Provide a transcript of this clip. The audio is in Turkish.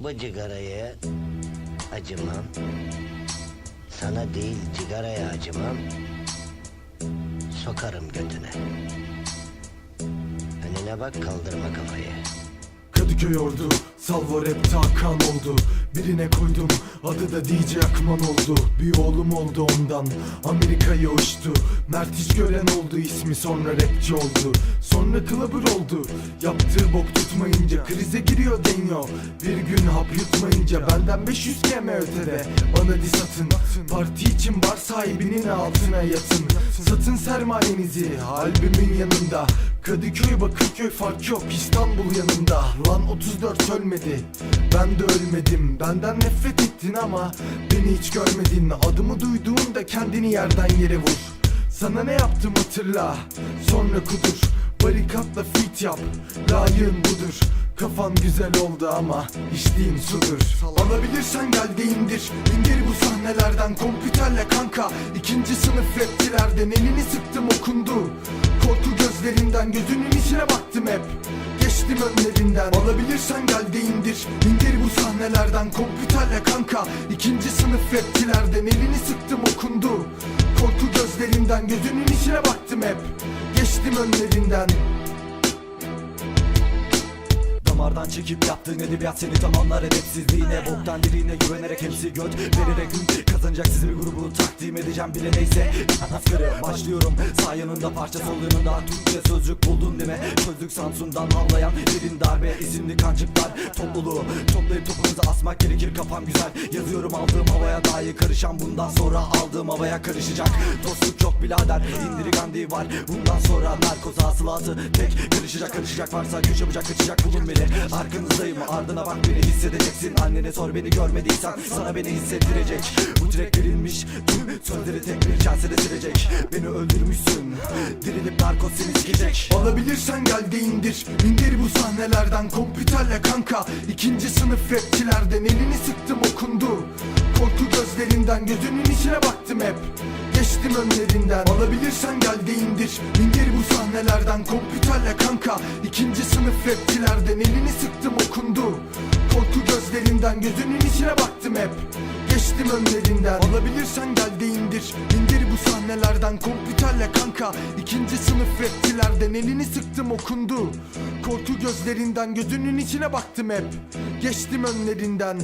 Bu cigaraya acımam. Sana değil cigaraya acımam. Sokarım götüne. Önüne bak kaldırma kafayı. Kadıköy ordu Salvo rapte Hakan oldu. Birine koydum adı da DJ Akman oldu. Bir oğlum oldu ondan Amerika'ya uçtu. Mert hiç gören oldu ismi sonra rapçi oldu. Sonra clubber oldu Yaptığı bok tutmayınca krize giriyor deniyor Bir gün hap yutmayınca benden 500 km ötede. Bana dis atın Parti için bar sahibinin altına yatın. Satın sermayenizi albümün yanında Kadıköy Bakırköy fark yok İstanbul yanında Lan 34 ölmedi Ben de ölmedim. Benden nefret ettin ama Beni hiç görmedin. Adımı duyduğunda kendini yerden yere vur. Sana ne yaptım hatırla Sonra kudur. Barikatla fit yap Layığın budur. Kafan güzel oldu ama içtiğin sudur. Alabilirsen gel de indir. İndir bu sahnelerden kompüterle kanka. İkinci sınıf rapçilerden elini sıktım okundu Korku gözlerinden gözünün içine baktım hep. Geçtim önlerinden Alabilirsen gel de indir. İndir bu sahnelerden kompüterle kanka. İkinci sınıf rapçilerden elini sıktım okundu. Korku gözlerinden gözünün içine baktım hep. Geçtim önlerinden Damardan çekip yaptığın edebiyat seni tamamlar edepsizliğine. Boktan diliğine güvenerek hepsi göt vererek Kazanacak sizi bir grubu takdim edeceğim bile neyse. Asgari başlıyorum sağ yanında parça sol yanında Türkçe sözcük buldun deme. Sözlük Samsun'dan havlayan derin darbe isimli kancıklar. Topluluğu toplayıp topunuza asmak gerekir kafam güzel. Yazıyorum aldığım havaya dahi karışan bundan sonra aldığım havaya karışacak. Dostluk yok birader indirigandi var. Bundan sonra narkoz hasılatı tek karışacak karışacak varsa güç yapacak kaçacak bulun beni Arkanızdayım ardına bak beni hissedeceksin. Annene sor beni görmediysen sana beni hissettirecek. Bu direkt verilmiş tüm sözleri tek bir kasede silecek. Beni öldürmüşsün dirilip narkoz seni sikecek Alabilirsen gel de indir İndir bu sahnelerden. Kompüterle kanka İkinci sınıf rapçilerden. Elini sıktım okundu. Korku gözlerinden gözünün içine baktım hep Geçtim önlerinden. Alabilirsen gel de indir. İndir bu sahnelerden. Kompüterle kanka. İkinci sınıf rapçilerden. Elini sıktım okundu. Korku gözlerinden. Gözünün içine baktım hep. Geçtim önlerinden. Alabilirsen gel de indir. İndir bu sahnelerden. Kompüterle kanka. İkinci sınıf rapçilerden. Elini sıktım okundu. Korku gözlerinden. Gözünün içine baktım hep. Geçtim önlerinden